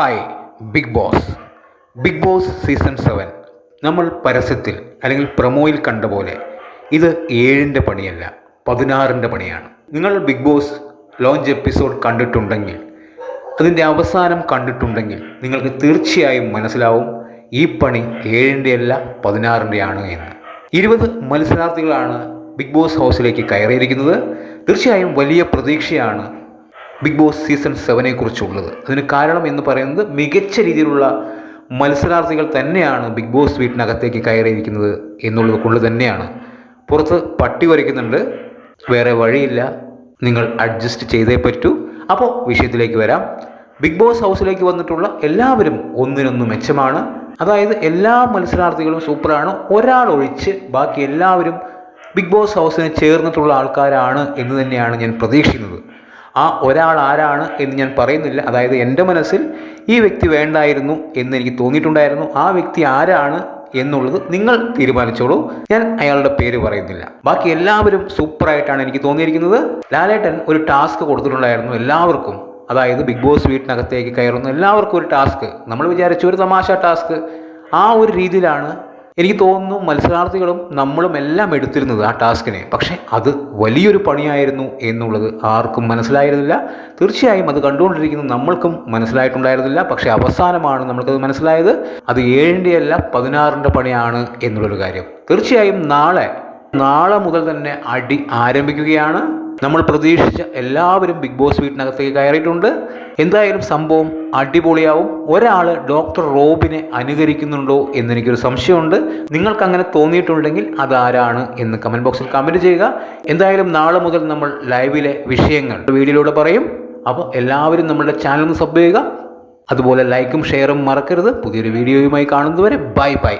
Hi Bigg Boss Bigg Boss season seven നമ്മൾ പരസ്യത്തിൽ അല്ലെങ്കിൽ പ്രൊമോയിൽ കണ്ട പോലെ ഇത് ഏഴിന്റെ പണിയല്ല പതിനാറിന്റെ പണിയാണ്. നിങ്ങൾ ബിഗ് ബോസ് ലോഞ്ച് എപ്പിസോഡ് കണ്ടിട്ടുണ്ടെങ്കിൽ അതിന്റെ അവസാനം കണ്ടിട്ടുണ്ടെങ്കിൽ നിങ്ങൾക്ക് തീർച്ചയായും മനസ്സിലാവും ഈ പണി ഏഴിന്റെ അല്ല പതിനാറിന്റെ ആണ് എന്ന്. ഇരുപത് മത്സരാർത്ഥികളാണ് ബിഗ് ബോസ് ഹൗസിലേക്ക് കയറിയിരിക്കുന്നത്. തീർച്ചയായും വലിയ പ്രതീക്ഷയാണ് ബിഗ് ബോസ് സീസൺ സെവനെ കുറിച്ചുള്ളത്. അതിന് കാരണം എന്ന് പറയുന്നത് മികച്ച രീതിയിലുള്ള മത്സരാർത്ഥികൾ തന്നെയാണ് ബിഗ് ബോസ് വീട്ടിനകത്തേക്ക് കയറിയിരിക്കുന്നത് എന്നുള്ളത് കൊണ്ട് തന്നെയാണ്. പുറത്ത് പട്ടി വരയ്ക്കുന്നുണ്ട്. വേറെ വഴിയില്ല. നിങ്ങൾ അഡ്ജസ്റ്റ് ചെയ്തേ പറ്റൂ. അപ്പോൾ വിഷയത്തിലേക്ക് വരാം. ബിഗ് ബോസ് ഹൗസിലേക്ക് വന്നിട്ടുള്ള എല്ലാവരും ഒന്നിനൊന്ന് മെച്ചമാണ്. അതായത് എല്ലാ മത്സരാർത്ഥികളും സൂപ്പറാണ്. ഒരാൾ ഒഴിച്ച് ബാക്കി എല്ലാവരും ബിഗ് ബോസ് ഹൗസിന് ചേർന്നിട്ടുള്ള ആൾക്കാരാണ് എന്ന് തന്നെയാണ് ഞാൻ പ്രതീക്ഷിക്കുന്നത്. ആ ഒരാൾ ആരാണ് എന്ന് ഞാൻ പറയുന്നില്ല. അതായത് എന്റെ മനസ്സിൽ ഈ വ്യക്തി വേണ്ടായിരുന്നു എന്ന് എനിക്ക് തോന്നിയിട്ടുണ്ടായിരുന്നു. ആ വ്യക്തി ആരാണ് എന്നുള്ളത് നിങ്ങൾ തീരുമാനിച്ചോളൂ. ഞാൻ അയാളുടെ പേര് പറയുന്നില്ല. ബാക്കി എല്ലാവരും സൂപ്പറായിട്ടാണ് എനിക്ക് തോന്നിയിരിക്കുന്നത്. ലാലേട്ടൻ ഒരു ടാസ്ക് കൊടുത്തിട്ടുണ്ടായിരുന്നു എല്ലാവർക്കും. അതായത് ബിഗ് ബോസ് വീട്ടിനകത്തേക്ക് കയറുന്ന എല്ലാവർക്കും ഒരു ടാസ്ക്. നമ്മൾ വിചാരിച്ച ഒരു തമാശ ടാസ്ക്. ആ ഒരു രീതിയിലാണ് എനിക്ക് തോന്നുന്നു മത്സരാർത്ഥികളും നമ്മളും എല്ലാം എടുത്തിരുന്നത് ആ ടാസ്കിനെ. പക്ഷേ അത് വലിയൊരു പണിയായിരുന്നു എന്നുള്ളത് ആർക്കും മനസ്സിലായിരുന്നില്ല. തീർച്ചയായും അത് കണ്ടുകൊണ്ടിരിക്കുന്ന നമ്മൾക്കും മനസ്സിലായിട്ടുണ്ടായിരുന്നില്ല. പക്ഷേ അവസാനമാണ് നമ്മൾക്കത് മനസ്സിലായത്. അത് ഏഴിന്റെ അല്ല പതിനാറിന്റെ പണിയാണ് എന്നുള്ളൊരു കാര്യം. തീർച്ചയായും നാളെ നാളെ മുതൽ തന്നെ അടി ആരംഭിക്കുകയാണ്. നമ്മൾ പ്രതീക്ഷിച്ച എല്ലാവരും ബിഗ് ബോസ് വീട്ടിനകത്തേക്ക് കയറിയിട്ടുണ്ട്. എന്തായാലും സംഭവം അടിപൊളിയാവും. ഒരാൾ ഡോക്ടർ റോബിനെ അനുകരിക്കുന്നുണ്ടോ എന്നെനിക്കൊരു സംശയമുണ്ട്. നിങ്ങൾക്ക് അങ്ങനെ തോന്നിയിട്ടുണ്ടെങ്കിൽ അതാരാണ് എന്ന് കമന്റ് ബോക്സിൽ കമന്റ് ചെയ്യുക. എന്തായാലും നാളെ മുതൽ നമ്മൾ ലൈവിലെ വിഷയങ്ങൾ വീഡിയോയിലൂടെ പറയും. അപ്പോൾ എല്ലാവരും നമ്മളുടെ ചാനൽ ഒന്ന് സബ് ചെയ്യുക. അതുപോലെ ലൈക്കും ഷെയറും മറക്കരുത്. പുതിയൊരു വീഡിയോയുമായി കാണുന്നതുവരെ ബൈ ബൈ